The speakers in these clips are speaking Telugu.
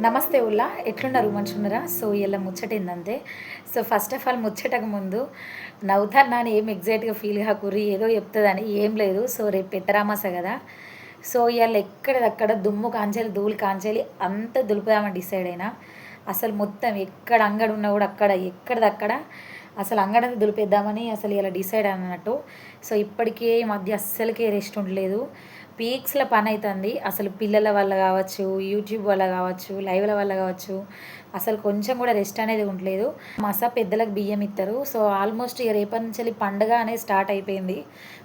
నమస్తే ఉల్లా ఎట్లున్నారు మంచున్నారా సో ఇలా ముచ్చట సో ఫస్ట్ ఆఫ్ ఆల్ ముచ్చటకు ముందు నవ్వుతాను నాని ఏం ఎగ్జాక్ట్గా ఫీల్ కాకుర్రి ఏదో చెప్తుందని ఏం లేదు. సో రేపు పెద్దరామాస కదా. సో ఇవాళ ఎక్కడదక్కడ దుమ్ము కాంచాలి ధూళి కాంచాలి అంత దులుపుదామని డిసైడ్ అయినా అసలు మొత్తం ఎక్కడ అంగడి ఉన్నా కూడా అక్కడ ఎక్కడిదక్కడ అసలు అంగడంతా దులిపేద్దామని అసలు ఇలా డిసైడ్ అన్నట్టు. సో ఇప్పటికే ఈ మధ్య అస్సలకే రెస్ట్ ఉండలేదు. పీక్స్ల పని అవుతుంది అసలు పిల్లల వల్ల కావచ్చు యూట్యూబ్ వల్ల కావచ్చు లైవ్ల వల్ల కావచ్చు అసలు కొంచెం కూడా రెస్ట్ అనేది ఉండలేదు. మసా పెద్దలకు బియ్యం ఇస్తారు సో ఆల్మోస్ట్ ఇక రేపటి నుంచి వెళ్ళి పండుగ అనేది స్టార్ట్ అయిపోయింది.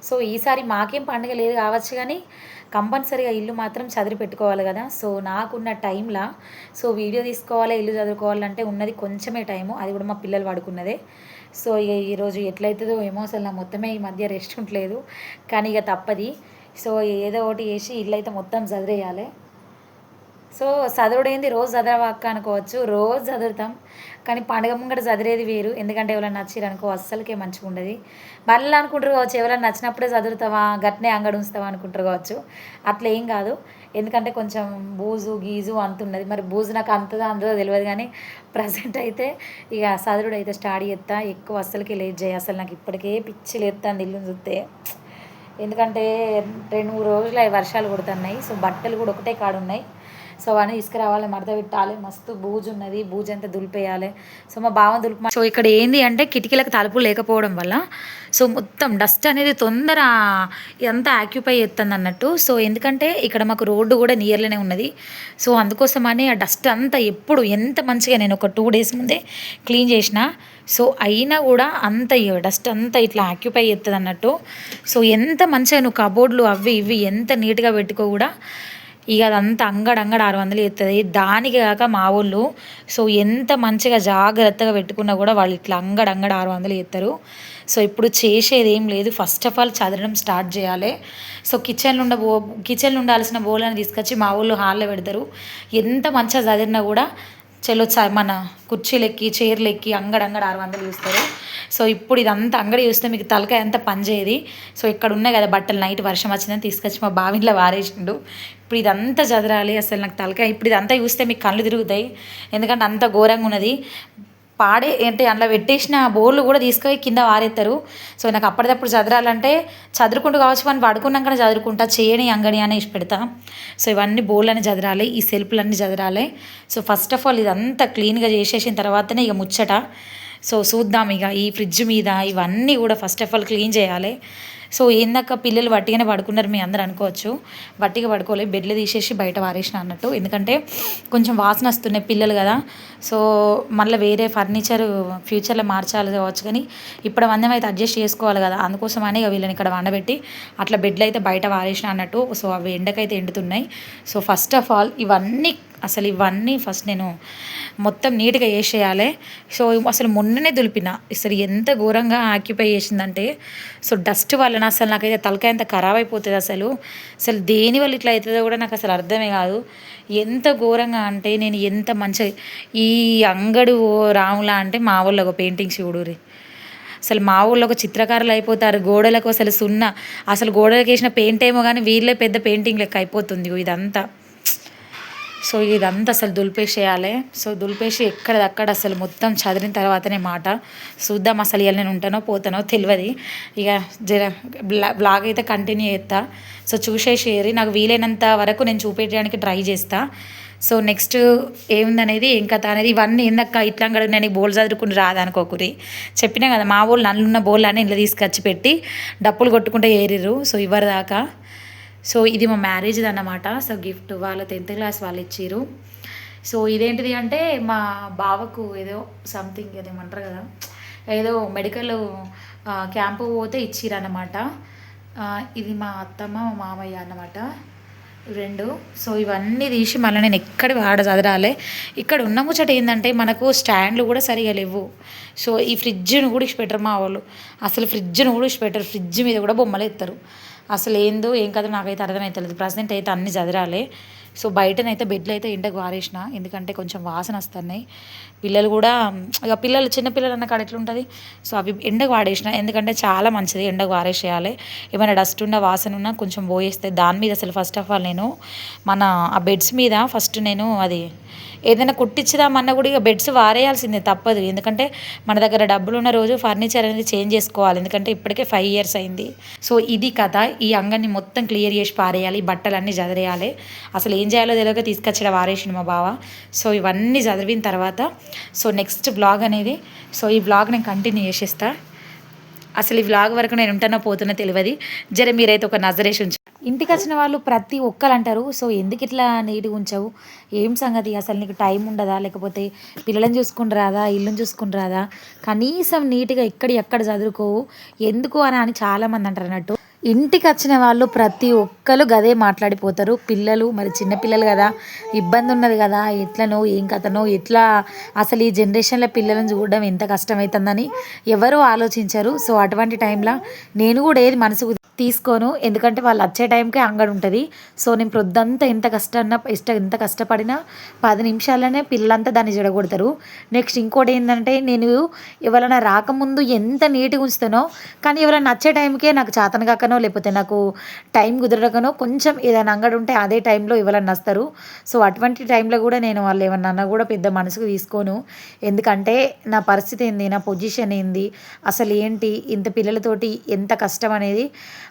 సో ఈసారి మాకేం పండుగ లేదు కావచ్చు కానీ కంపల్సరీగా ఇల్లు మాత్రం చదివి పెట్టుకోవాలి కదా. సో నాకున్న టైంలో సో వీడియో తీసుకోవాలి ఇల్లు చదువుకోవాలంటే ఉన్నది కొంచెమే టైము. అది కూడా మా పిల్లలు పడుకున్నదే. సో ఇక ఈరోజు ఎట్లయితుందో ఏమో అసలు నా మొత్తమే ఈ మధ్య రెస్ట్ ఉండలేదు. కానీ ఇక తప్పది. సో ఏదో ఒకటి చేసి ఇల్లు అయితే మొత్తం చదివేయాలి సో చదువుడేంది రోజు చదవక్క అనుకోవచ్చు. రోజు చదువుతాం కానీ పండుగ ముంగట చదివేది వేరు. ఎందుకంటే ఎవరైనా నచ్చిరు అనుకో అస్సలకే మంచిగా ఉండదు. మళ్ళీ అనుకుంటారు కావచ్చు ఎవరైనా నచ్చినప్పుడే చదువుతావా గట్నే అంగడి ఉంచుతావా అనుకుంటారు కావచ్చు. అట్లా ఏం కాదు. ఎందుకంటే కొంచెం బూజు గీజు అంతున్నది మరి బూజు నాకు అంతదా అంతదో తెలియదు కానీ ప్రజెంట్ అయితే ఇక చదువుడు అయితే స్టార్ట్ చేస్తా. ఎక్కువ అస్సలకి లేట్ చేయి. అసలు నాకు ఇప్పటికే పిచ్చి లేస్తాను ఇల్లు చూస్తే. ఎందుకంటే రెండు మూడు రోజులు అవి వర్షాలు కొడుతున్నాయి సో బట్టలు కూడా ఒకటే కాడు ఉన్నాయి సో అని తీసుకురావాలి మడత పెట్టాలి మస్తు బూజు ఉన్నది బూజు అంతా దులిపేయాలి. సో మా బావ దులిపి సో ఇక్కడ ఏంది అంటే కిటికీలకు తలుపు లేకపోవడం వల్ల సో మొత్తం డస్ట్ అనేది తొందర ఇదంతా ఆక్యుపై చేస్తుంది అన్నట్టు. సో ఎందుకంటే ఇక్కడ మాకు రోడ్డు కూడా నియర్లోనే ఉన్నది. సో అందుకోసమని ఆ డస్ట్ అంతా ఎప్పుడు ఎంత మంచిగా నేను ఒక టూ డేస్ ముందే క్లీన్ చేసిన. సో అయినా కూడా అంత డస్ట్ అంతా ఇట్లా ఆక్యుపై చేస్తుంది అన్నట్టు. సో ఎంత మంచిగా నువ్వు కబోర్డ్లు అవి ఇవి ఎంత నీట్గా పెట్టుకో కూడా ఇక అదంతా అంగడంగడ ఆరు వందలు ఎత్తుంది. దానికి కాక మా వాళ్ళు సో ఎంత మంచిగా జాగ్రత్తగా పెట్టుకున్నా కూడా వాళ్ళు ఇట్లా అంగడంగడ ఆరు వందలు ఎత్తారు. సో ఇప్పుడు చేసేది ఏం లేదు. ఫస్ట్ ఆఫ్ ఆల్ చదవడం స్టార్ట్ చేయాలి. సో కిచెన్ ఉండ బో కిచెన్ ఉండాల్సిన బోలని తీసుకొచ్చి మా వాళ్ళు హాల్లో పెడతారు. ఎంత మంచిగా చదివినా కూడా చలో చ మన కుర్చీలెక్కి చీరలెక్కి చైర్లు ఎక్కి ఆరు వందలు చూస్తారు. సో ఇప్పుడు ఇదంతా అంగడి చూస్తే మీకు తలకాయ అంతా పనిచేయది సో ఇక్కడ ఉన్నాయి కదా బట్టలు నైట్ వర్షం వచ్చిందని తీసుకొచ్చి మా బావిలో వారేసిండు. ఇప్పుడు ఇదంతా చదరాలి అసలు నాకు తలకాయ. ఇప్పుడు ఇదంతా చూస్తే మీకు కళ్ళు తిరుగుతాయి. ఎందుకంటే అంత ఘోరంగా ఉన్నది. పాడే అంటే అందులో పెట్టేసిన బోర్లు కూడా తీసుకొని కింద వారేస్తారు సో నాకు అప్పటిదప్పుడు చదరాలంటే చదువుకుంటూ కావచ్చు మనం పడుకున్నాకనే చదువుకుంటా చేయని అంగడి అని ఇచ్చి పెడతా. సో ఇవన్నీ బోర్లని చదరాలి ఈ సెల్ఫ్లన్నీ చదరాలి. సో ఫస్ట్ ఆఫ్ ఆల్ ఇదంతా క్లీన్గా చేసేసిన తర్వాతనే ఇక ముచ్చట. సో చూద్దాం ఇక ఈ ఫ్రిడ్జ్ మీద ఇవన్నీ కూడా ఫస్ట్ ఆఫ్ ఆల్ క్లీన్ చేయాలి. సో ఏందాక పిల్లలు వట్టిగానే పడుకున్నారు మీ అందరు అనుకోవచ్చు. వట్టిగా పడుకోలేదు బెడ్లు తీసేసి బయట వారేసిన అన్నట్టు. ఎందుకంటే కొంచెం వాసన వస్తున్నాయి పిల్లలు కదా. సో మళ్ళీ వేరే ఫర్నిచర్ ఫ్యూచర్లో మార్చాలి కావచ్చు కానీ ఇప్పుడు అందరం అయితే అడ్జస్ట్ చేసుకోవాలి కదా. అందుకోసమని ఇక వీళ్ళని ఇక్కడ వండబెట్టి అట్లా బెడ్లు అయితే బయట వారేసిన అన్నట్టు. సో అవి ఎండకైతే ఎండుతున్నాయి. సో ఫస్ట్ ఆఫ్ ఆల్ ఇవన్నీ అసలు ఇవన్నీ ఫస్ట్ నేను మొత్తం నీట్గా వేసేయాలి సో అసలు మొన్ననే దులిపిన. అసలు ఎంత ఘోరంగా ఆక్యుపై చేసిందంటే సో డస్ట్ వలన అసలు నాకైతే తలకాయ ఎంత ఖరాబ్ అయిపోతుంది అసలు. అసలు దేని వల్ల ఇట్లా అవుతుందో కూడా నాకు అసలు అర్థమే కాదు. ఎంత ఘోరంగా అంటే నేను ఎంత మంచిగా ఈ అంగడు రాములా అంటే మా వాళ్ళు ఒక పెయింటింగ్ శివుడురి. అసలు మా ఊళ్ళో ఒక చిత్రకారులు అయిపోతారు గోడలకు అసలు సున్నా. అసలు గోడలకు వేసిన పెయింట్ ఏమో కానీ వీళ్ళే పెద్ద పెయింటింగ్ లెక్క అయిపోతుంది ఇదంతా. సో ఇదంతా అసలు దులిపేసేయాలి. సో దులిపేసి ఎక్కడదక్కడ అసలు మొత్తం చదివిన తర్వాతనే మాట. చూద్దాం అసలు ఇవాళ నేను ఉంటానో పోతానో తెలియదు ఇక జర బ్లా బ్లాగ్ అయితే కంటిన్యూ చేస్తా. సో చూసేసేరి నాకు వీలైనంత వరకు నేను చూపించడానికి ట్రై చేస్తా. సో నెక్స్ట్ ఏముందనేది ఏం కథ అనేది ఇవన్నీ ఏందక్క ఇట్లా కూడా నేను బోల్ చదువుకుని రాదనుకోకురి. చెప్పినా కదా మా వాళ్ళు నన్నున్న బోల్ అని ఇంట్లో తీసుకొచ్చి పెట్టి డప్పులు కొట్టుకుంటే ఏరిరు సో ఇవ్వరు దాకా. సో ఇది మా మ్యారేజ్ది అన్నమాట. సో గిఫ్ట్ వాళ్ళ టెన్త్ క్లాస్ వాళ్ళు ఇచ్చారు సో ఇదేంటిది అంటే మా బావకు ఏదో సంథింగ్ ఏదేమంటారు కదా ఏదో మెడికల్ క్యాంపు పోతే ఇచ్చిరన్నమాట. ఇది మా అత్తమ్మ మా మామయ్య అన్నమాట. రెండు. సో ఇవన్నీ తీసి మళ్ళీ నేను ఎక్కడ వాడ చదరాలే. ఇక్కడ ఉన్న ముచ్చట ఏంటంటే మనకు స్టాండ్లు కూడా సరిగా లేవు. సో ఈ ఫ్రిడ్జ్ను కూడా ఇచ్చిపెట్టరు మా వాళ్ళు. అసలు ఫ్రిడ్జ్ను కూడా ఇచ్చిపెట్టరు. ఫ్రిడ్జ్ మీద కూడా బొమ్మలు ఎత్తారు. అసలు ఏందో ఏం కదా నాకైతే అర్థమవుతలేదు ప్రజెంట్ అయితే అన్ని చదరాలి. సో బయటనైతే బెడ్లు అయితే ఎండకు వారేసిన. ఎందుకంటే కొంచెం వాసన వస్తున్నాయి. పిల్లలు కూడా ఇక పిల్లలు చిన్నపిల్లలు అన్న కాడ ఎట్లుంటుంది? సో అవి ఎండకు వాడేసిన. ఎందుకంటే చాలా మంచిది ఎండకు వారేసేయాలి. ఏమైనా డస్ట్ ఉన్న వాసన ఉన్నా కొంచెం పోయేస్తే దాని మీద అసలు ఫస్ట్ ఆఫ్ ఆల్ నేను మన ఆ బెడ్స్ మీద ఫస్ట్ నేను అది ఏదైనా కుట్టించుదామన్నా కూడా ఇక బెడ్స్ వారేయాల్సిందే తప్పదు. ఎందుకంటే మన దగ్గర డబ్బులు ఉన్న రోజు ఫర్నిచర్ అనేది చేంజ్ చేసుకోవాలి. ఎందుకంటే ఇప్పటికే ఫైవ్ ఇయర్స్ అయింది. సో ఇది కథ. ఈ అంగన్ని మొత్తం క్లియర్ చేసి పారేయాలి. బట్టలన్నీ చదిరేయాలి. అసలు ఏం చేయాలో తెలియక తీసుకొచ్చిన వారేసిన మా బావ. సో ఇవన్నీ చదివిన తర్వాత సో నెక్స్ట్ బ్లాగ్ అనేది సో ఈ బ్లాగ్ నేను కంటిన్యూ చేసేస్తా. అసలు ఈ వ్లాగ్ వరకు నేను ఉంటానో పోతున్నా తెలియదు. జర మీరైతే ఒక నజరేషన్ ఉంచు ఇంటికి వచ్చిన వాళ్ళు ప్రతి ఒక్కరు అంటారు సో ఎందుకు ఇట్లా నీట్గా ఉంచావు? ఏం సంగతి? అసలు నీకు టైం ఉండదా? లేకపోతే పిల్లలను చూసుకుని రాదా? ఇల్లుని చూసుకుని రాదా? కనీసం నీట్గా ఎక్కడ ఎక్కడ చదువుకోవు? ఎందుకు అని అని చాలామంది అంటారు అన్నట్టు. ఇంటికి వచ్చిన వాళ్ళు ప్రతి ఒక్కరు గదే మాట్లాడిపోతారు. పిల్లలు మరి చిన్నపిల్లలు కదా ఇబ్బంది ఉన్నది కదా ఎట్లనో ఏం కథనో ఎట్లా అసలు ఈ జనరేషన్లో పిల్లలను చూడడం ఎంత కష్టమవుతుందని ఎవరు ఆలోచించరు. సో అటువంటి టైంలో నేను కూడా ఏది మనసుకు తీసుకోను. ఎందుకంటే వాళ్ళు వచ్చే టైంకే అంగడి ఉంటుంది. సో నేను ప్రొద్దంతా ఎంత కష్టన్నా ఇష్ట ఎంత కష్టపడినా పది నిమిషాలనే పిల్లలంతా దాన్ని జడగొడతారు. నెక్స్ట్ ఇంకోటి ఏంటంటే నేను ఎవరైనా రాకముందు ఎంత నీట్గా ఉంచుతానో కానీ ఎవరైనా నచ్చే టైంకే నాకు చాతన కాకనో లేకపోతే నాకు టైం కుదరకనో కొంచెం ఏదైనా అంగడి ఉంటే అదే టైంలో ఎవరైనా వస్తారు సో అటువంటి టైంలో కూడా నేను వాళ్ళు ఏమన్నా అన్నా కూడా పెద్ద మనసుకు తీసుకోను. ఎందుకంటే నా పరిస్థితి ఏంది నా పొజిషన్ ఏంది అసలు ఏంటి ఇంత పిల్లలతోటి ఎంత కష్టం అనేది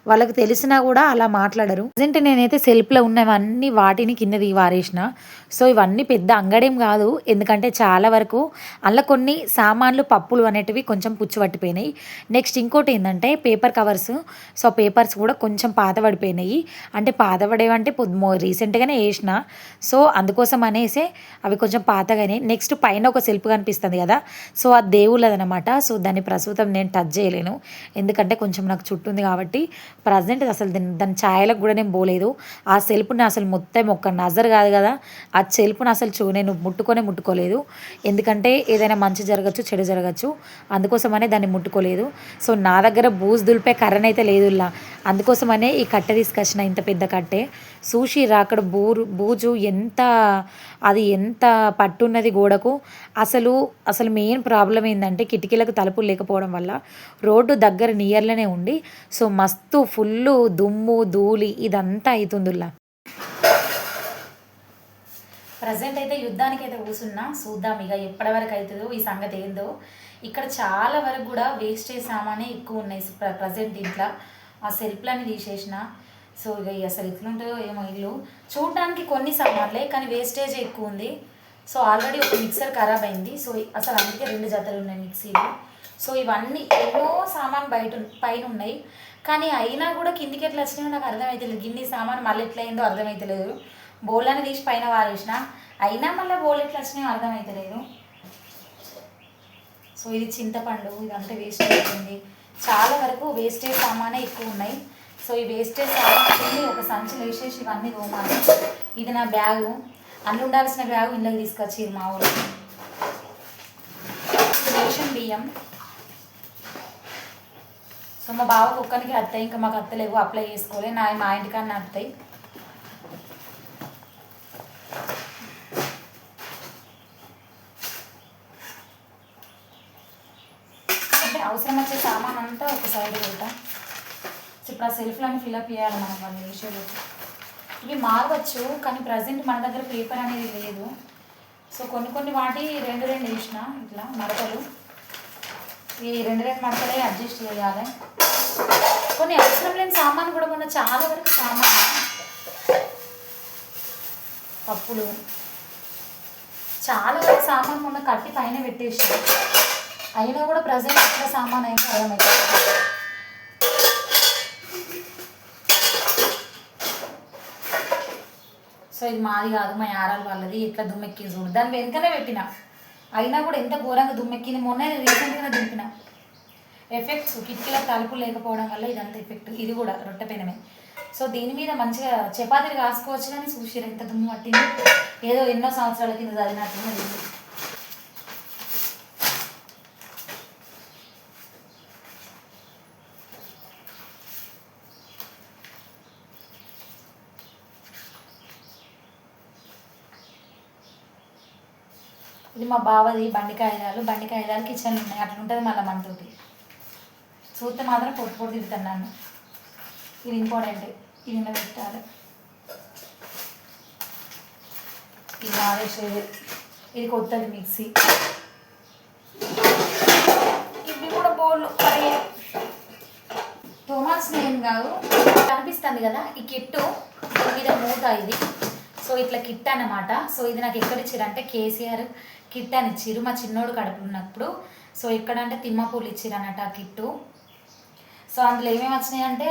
వాళ్ళకి తెలిసినా కూడా అలా మాట్లాడరు. ప్రజెంట్ నేనైతే సెల్ఫ్లో ఉన్నవన్నీ వాటిని కింద దిగి వారేసిన. సో ఇవన్నీ పెద్ద అంగడేం కాదు. ఎందుకంటే చాలా వరకు అందులో కొన్ని సామాన్లు పప్పులు అనేటివి కొంచెం పుచ్చు పట్టిపోయినాయి నెక్స్ట్ ఇంకోటి ఏంటంటే పేపర్ కవర్స్ సో పేపర్స్ కూడా కొంచెం పాత పడిపోయినాయి అంటే పాత పడేవంటే రీసెంట్గానే వేసిన. సో అందుకోసం అనేసి అవి కొంచెం పాతగానే నెక్స్ట్ పైన ఒక సెల్ఫ్ కనిపిస్తుంది కదా. సో ఆ దేవుళ్ళదనమాట సో దాన్ని ప్రస్తుతం నేను టచ్ చేయలేను. ఎందుకంటే కొంచెం నాకు చుట్టూ ఉంది కాబట్టి ప్రజెంట్ అసలు దాని దాని ఛాయలకు కూడా నేను పోలేదు. ఆ సెల్ఫ్ని అసలు మొత్తం ఒక్క నజర్ కాదు కదా. ఆ సెల్ఫ్ని అసలు చూ నేను ముట్టుకొనే ముట్టుకోలేదు. ఎందుకంటే ఏదైనా మంచి జరగచ్చు చెడు జరగచ్చు. అందుకోసమనే దాన్ని ముట్టుకోలేదు. సో నా దగ్గర బూజు దులిపే కర్రనైతే అయితే లేదులా అందుకోసమనే ఈ కట్టె తీసుకొచ్చిన ఇంత పెద్ద కట్టే. సూషిరా అక్కడ బూరు బూజు ఎంత అది ఎంత పట్టున్నది గోడకు? అసలు అసలు మెయిన్ ప్రాబ్లం ఏంటంటే కిటికీలకు తలుపులు లేకపోవడం వల్ల రోడ్డు దగ్గర నియర్లోనే ఉండి సో మస్తు ఫుల్ దుమ్ము ధూళి ఇదంతా అవుతుందిలా ప్రజెంట్ అయితే యుద్ధానికి అయితే కూర్చున్నా చూద్దాం ఇక ఎప్పటి వరకు అవుతుందో ఈ సంగతి ఏందో. ఇక్కడ చాలా వరకు కూడా వేస్టేజ్ సామానే ఎక్కువ ఉన్నాయి ప్రజెంట్ ఇంట్లో. ఆ సెల్ఫ్లని తీసేసిన సో ఇక అసలు ఎట్లుంటుందో ఏమో ఇల్లు. చూడడానికి కొన్ని సామాన్లే కానీ వేస్టేజ్ ఎక్కువ ఉంది. సో ఆల్రెడీ ఒక మిక్సర్ ఖరాబ్ అయింది. సో అసలు అందుకే రెండు జతలు ఉన్నాయి మిక్సీలు. సో ఇవన్నీ ఎన్నో సామాన్ బయట పైన ఉన్నాయి. కానీ అయినా కూడా కిందికి ఎట్లా వచ్చినాయో నాకు అర్థమవుతలేదు గిన్ని సామాన్ మళ్ళీ ఎట్లా అయిందో అర్థమవుతలేదు అని తీసి పైన వారేసిన అయినా మళ్ళీ బోల్ ఎట్లా వచ్చినాయో అర్థమవుతలేదు సో ఇది చింతపండు ఇదంతా వేస్ట్ అవుతుంది చాలా వరకు వేస్టేజ్ సామానే ఎక్కువ ఉన్నాయి. సో ఈ వేస్టేజ్ సామాన్ ఒక సంచులు వేసేసి ఇవన్నీ పోమాను ఇది నా బ్యాగు. అన్ని ఉండాల్సిన బ్యాగు ఇళ్ళకి తీసుకొచ్చి మా ఊళ్ళో రేషన్ బియ్యం. సో మా బావ కుక్కనికి అత్తాయి ఇంకా మాకు అత్తలేవు అప్లై చేసుకోలే. నా మా ఇంటికన్నా అత్తాయి అంటే అవసరం వచ్చే సామాన్ అంతా ఒక సైడ్ పెడతా సో ఇప్పుడు సెల్ఫ్లన్నీ ఫిల్అప్ చేయాలి మనం వాళ్ళు వేసేలోపు ఇవి మారవచ్చు కానీ ప్రజెంట్ మన దగ్గర పేపర్ అనేది లేదు. సో కొన్ని కొన్ని వాటి రెండు రెండు వేసిన ఇట్లా మడతలు. ఈ రెండు రెండు మడతలే అడ్జస్ట్ చేయాలి. కొన్ని అవసరం లేని సామాన్ కూడా మొన్న చాలా వరకు సామాన్ పప్పులు. చాలా వరకు సామాన్ మొన్న కట్టి పైన పెట్టేసి అయినా కూడా ప్రజెంట్ ఎక్కడ సామాన్ అయిన అర్థమవుతుంది సో ఇది మాది కాదు మా యారాలు వాళ్ళది ఎట్లా దుమ్మెక్కింది చూడు. దాని వెనుకనే పెట్టిన. అయినా కూడా ఎంత ఘోరంగా దుమ్మెక్కింది. మొన్న రీసెంట్గా దింపిన. ఎఫెక్ట్స్ కిటికీలో తలుపు లేకపోవడం వల్ల ఇదంతా ఎఫెక్ట్ ఇది కూడా రొట్టె పెనమే. సో దీని మీద మంచిగా చపాతీలు కాసుకోవచ్చు కానీ చూసిరు ఎంత దుమ్ము పట్టింది. ఏదో ఎన్నో సంవత్సరాల కింద చదివినట్టున్నది మా బావది బండి కాగితాలు బండి కాగితాలు ఉన్నాయి. అట్లా ఉంటుంది మళ్ళీ మనతోటి. చూస్తే మాత్రం పొట్టు పొట్టు తిరుగుతాను నన్ను. ఇది ఇంపార్టెంట్ ఇది పెట్టాలి. ఇది మారేసేది. ఇది కొత్తది మిక్సీ. ఇవి కూడా బోళ్ళు కడిగే తోమాల్సిన ఏం కాదు. కనిపిస్తుంది కదా ఈ కిట్టు. మీద మూత ఇది. సో ఇట్లా కిట్ అనమాట సో ఇది నాకు ఎక్కడ ఇచ్చారంటే కేసీఆర్ కిట్ అని ఇచ్చిర్రు మా చిన్నోడు కడుపు ఉన్నప్పుడు. సో ఎక్కడంటే తిమ్మపూలు ఇచ్చారు అన్నట్టు ఆ కిట్టు. సో అందులో ఏమేమి వచ్చినాయి అంటే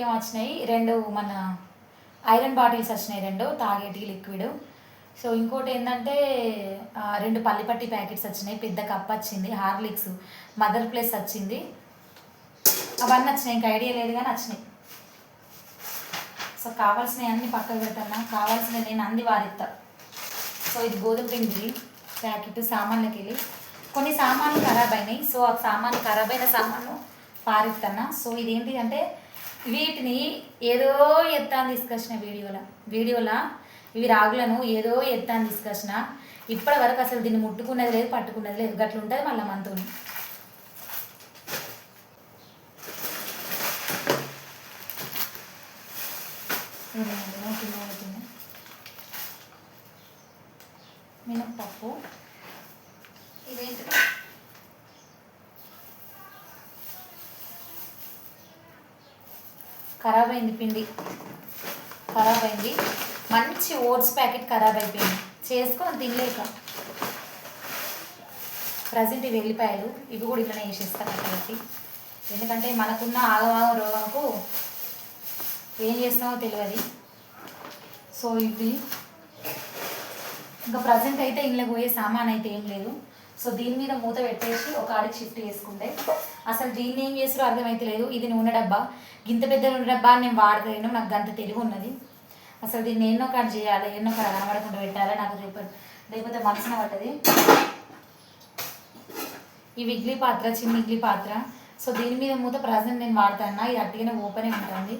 ఏం వచ్చినాయి? రెండు మన ఐరన్ బాటిల్స్ వచ్చినాయి రెండు తాగేటి లిక్విడ్. సో ఇంకోటి ఏంటంటే రెండు పల్లిపట్టి ప్యాకెట్స్ వచ్చినాయి. పెద్ద కప్ వచ్చింది హార్లిక్స్ మదర్ ప్లేస్ వచ్చింది. అవన్నీ వచ్చినాయి ఇంకా ఐడియా లేదు కానీ వచ్చినాయి. సో కావాల్సినవి అన్ని పక్కకు పెట్టన్నా కావాల్సినవి నేను అంది వారిస్తా సో ఇది గోధుమ పిండి ప్యాకెట్ సామాన్లకి వెళ్ళి కొన్ని సామాన్లు ఖరాబ్ అయినాయి. సో ఆ సామాన్లు ఖరాబ్ అయిన సామాను పారిస్తానా సో ఇదేంటి అంటే వీటిని ఏదో ఎత్తాన్ని తీసుకొచ్చిన వీడియోలో వీడియోలో ఇవి రాగులను ఏదో ఎత్తాను తీసుకొచ్చిన. ఇప్పటి వరకు అసలు దీన్ని ముట్టుకున్నది లేదు పట్టుకున్నది లేదు. గట్లుంటుంది ఉంటుంది మళ్ళీ మనతో మినప్పప్పు. ఇదేంటి ఖరాబ్ అయింది పిండి. ఖరాబ్ అయింది మంచి ఓట్స్ ప్యాకెట్ ఖరాబ్ అయిపోయింది చేసుకొని తినలేక ప్రజెంట్ ఇవి వెళ్ళిపాయలు ఇవి కూడా ఇట్లనే వేసేస్తాను కాబట్టి ఎందుకంటే మనకున్న ఆగమాగం రోగంకు ఏం చేస్తామో తెలియదు సో ఇవి ఇంకా ప్రజెంట్ అయితే ఇంట్లో పోయే సామాన్ అయితే ఏం లేదు. సో దీని మీద మూత పెట్టేసి ఒక ఆడికి షిఫ్ట్ చేసుకుంటే. అసలు దీన్ని ఏం చేస్తారో అర్థమైతే లేదు. ఇది నూనె డబ్బా. గింత పెద్ద నూనె డబ్బా నేను వాడలేను నాకు గంత తెలివి ఉన్నది. అసలు దీన్ని ఎన్నో కాడ చేయాలి ఎన్నో కాడ కనబడకుండా పెట్టాలి నాకు రేపు లేకపోతే మనసున పట్టది ఈ ఇడ్లీ పాత్ర చిన్న ఇడ్లీ పాత్ర. సో దీని మీద మూత ప్రజెంట్ నేను వాడతాను? ఇది అట్టిగానే ఓపెనే ఉంటుంది.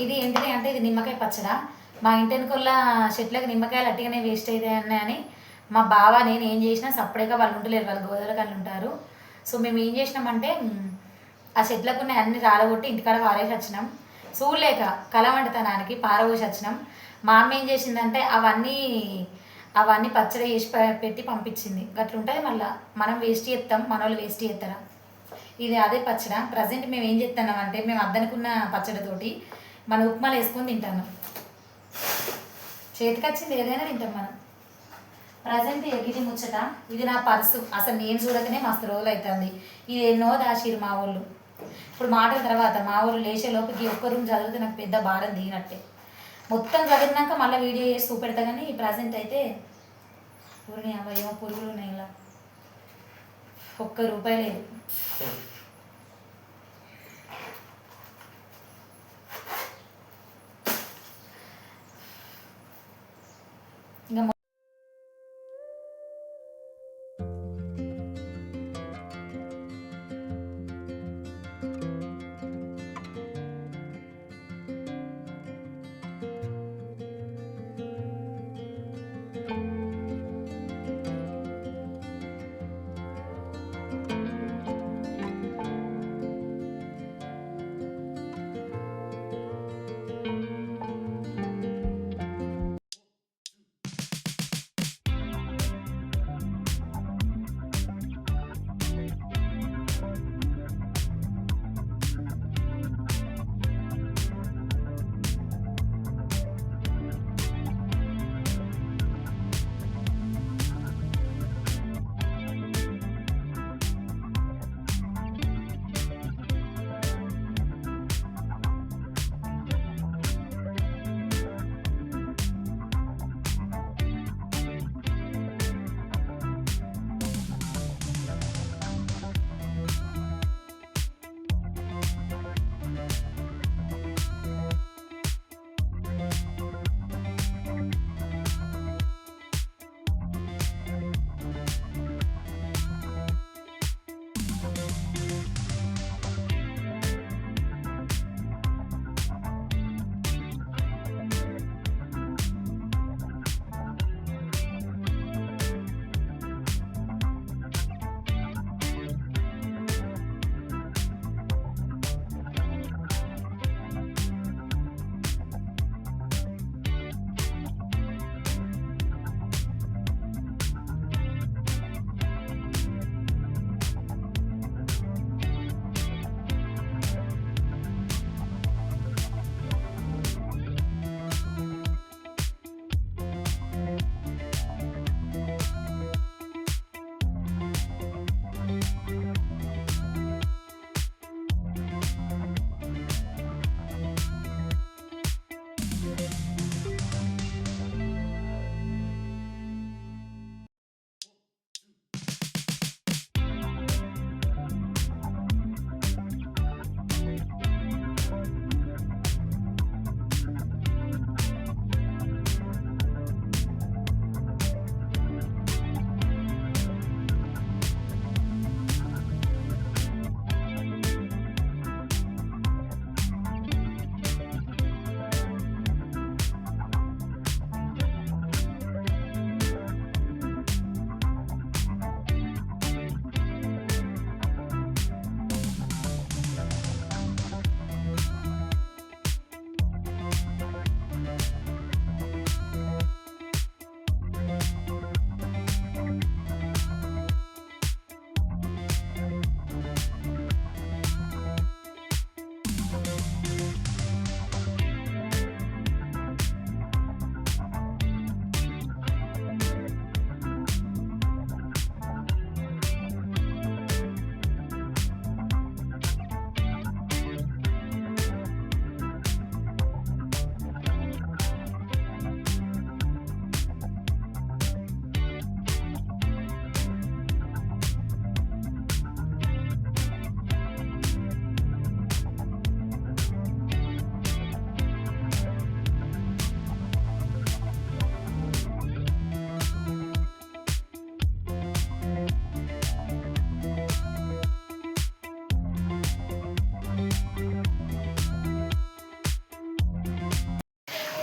ఇది ఏంటిది అంటే ఇది నిమ్మకాయ పచ్చడా. మా ఇంటి వెనుకొల్ల చెట్లకు నిమ్మకాయలు అట్టిగానే వేస్ట్ అవుతాయని అని మా బావ నేను ఏం చేసినా సపరేట్గా వాళ్ళు ఉంటలేరు వాళ్ళు గోదావరి కళ్ళు ఉంటారు. సో మేము ఏం చేసినామంటే ఆ చెట్లకు అన్ని రాలగొట్టి ఇంటికాడ పారేసి వచ్చినాం. చూడలేక కళ వండుతనానికి పారబోసి వచ్చినాం. మా అమ్మ ఏం చేసిందంటే అవన్నీ అవన్నీ పచ్చడి వేసి పెట్టి పంపించింది. అట్లుంటుంది మళ్ళీ. మనం వేస్ట్ చేస్తాం మన వాళ్ళు వేస్ట్ చేస్తారా ఇది అదే పచ్చడ. ప్రజెంట్ మేము ఏం చేస్తున్నాం అంటే మేము అద్దనుకున్న పచ్చడితోటి మన ఉప్మాలు వేసుకొని తింటాను చేతికి వచ్చింది ఏదైనా తింటాం మనం. ప్రజెంట్ ఎగిరి ముచ్చట ఇది నా పర్సు. అసలు నేను చూడకనే మస్తు రోజులు అవుతుంది ఇది ఎన్నో దాచిరు మా వాళ్ళు ఇప్పుడు మాటల తర్వాత మా ఊరు లేచే లోపలికి ఒక్క రూమ్ చదివితే నాకు పెద్ద భారం దిగినట్టే. మొత్తం చదివినాక మళ్ళీ వీడియో చేసి చూపెడతా కానీ ప్రజెంట్ అయితే ఊరిని అవ్వ ఏమో పురుగులు ఉన్నాయి ఇలా. ఒక్క రూపాయి లేదు.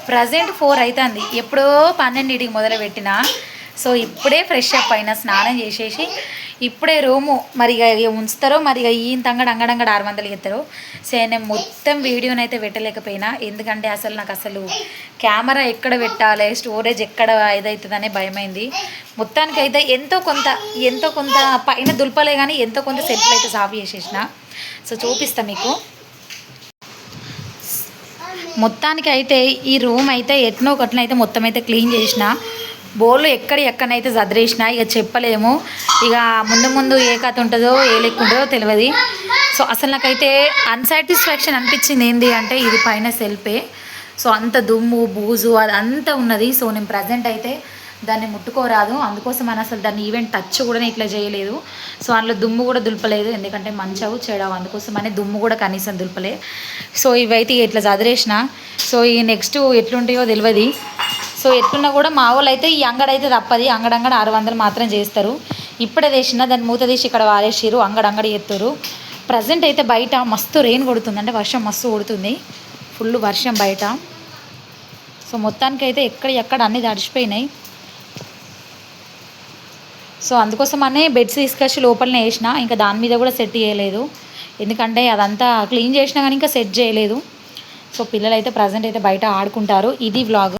ప్రజెంట్ ఫోర్ అవుతుంది ఎప్పుడో పన్నెండింటికి మొదలు పెట్టిన సో ఇప్పుడే ఫ్రెష్ అప్ అయినా స్నానం చేసేసి ఇప్పుడే రూము. మరి ఇక ఇక ఉంచుతారో మరి ఇక ఈయన తంగడు అంగడంగడు ఆరు వందలు ఇస్తారో సో నేను మొత్తం వీడియోని అయితే పెట్టలేకపోయినా. ఎందుకంటే అసలు నాకు అసలు కెమెరా ఎక్కడ పెట్టాలి స్టోరేజ్ ఎక్కడ ఇదవుతుందనే భయమైంది. మొత్తానికి అయితే ఎంతో కొంత ఎంతో కొంత పైన దులపలే కానీ ఎంతో కొంత సెల్ఫ్లు అయితే సాఫ్ చేసేసిన. సో చూపిస్తా మీకు. మొత్తానికి అయితే ఈ రూమ్ అయితే ఎట్నో ఒకటినైతే అయితే మొత్తం అయితే క్లీన్ చేసిన బోర్లు ఎక్కడ ఎక్కడనైతే చదిరేసిన ఇక చెప్పలేము. ఇక ముందు ముందు ఏ కథ ఉంటుందో ఏ లెక్క ఉంటుందో తెలియదు. సో అసలు నాకైతే అన్సాటిస్ఫాక్షన్ అనిపించింది ఏంటి అంటే ఇది పైన సెల్ఫే సో అంత దుమ్ము బూజు అది అంతా ఉన్నది. సో నేను ప్రజెంట్ అయితే దాన్ని ముట్టుకోరాదు. అందుకోసం అని అసలు దాన్ని ఈవెంట్ టచ్ కూడా ఇట్లా చేయలేదు. సో అందులో దుమ్ము కూడా దులపలేదు. ఎందుకంటే మంచవు చెడవు. అందుకోసం అని దుమ్ము కూడా కనీసం దులపలే. సో ఇవైతే ఇట్లా చదిరేసిన సో ఈ నెక్స్ట్ ఎట్లుంటాయో తెలియదు సో ఎట్లున్నా కూడా మా వాళ్ళు అయితే ఈ అంగడైతే తప్పది. అంగడంగడ ఆరు వందలు మాత్రం చేస్తారు. ఇప్పుడే తీసిన దాన్ని మూత తీసి ఇక్కడ వారేసిరు అంగడంగడి ఎత్తురు ప్రజెంట్ అయితే బయట మస్తు రెయిన్ కొడుతుంది. అంటే వర్షం మస్తు కొడుతుంది. ఫుల్ వర్షం బయట. సో మొత్తానికి అయితే ఎక్కడ ఎక్కడ అన్నీ తడిచిపోయినాయి సో అందుకోసం అనే బెడ్స్ తీసుకొచ్చి లోపలనే వేసిన ఇంకా దాని మీద కూడా సెట్ చేయలేదు. ఎందుకంటే అదంతా క్లీన్ చేసినా కానీ ఇంకా సెట్ చేయలేదు. సో పిల్లలు అయితే ప్రజెంట్ అయితే బయట ఆడుకుంటారు. ఇది వ్లాగ్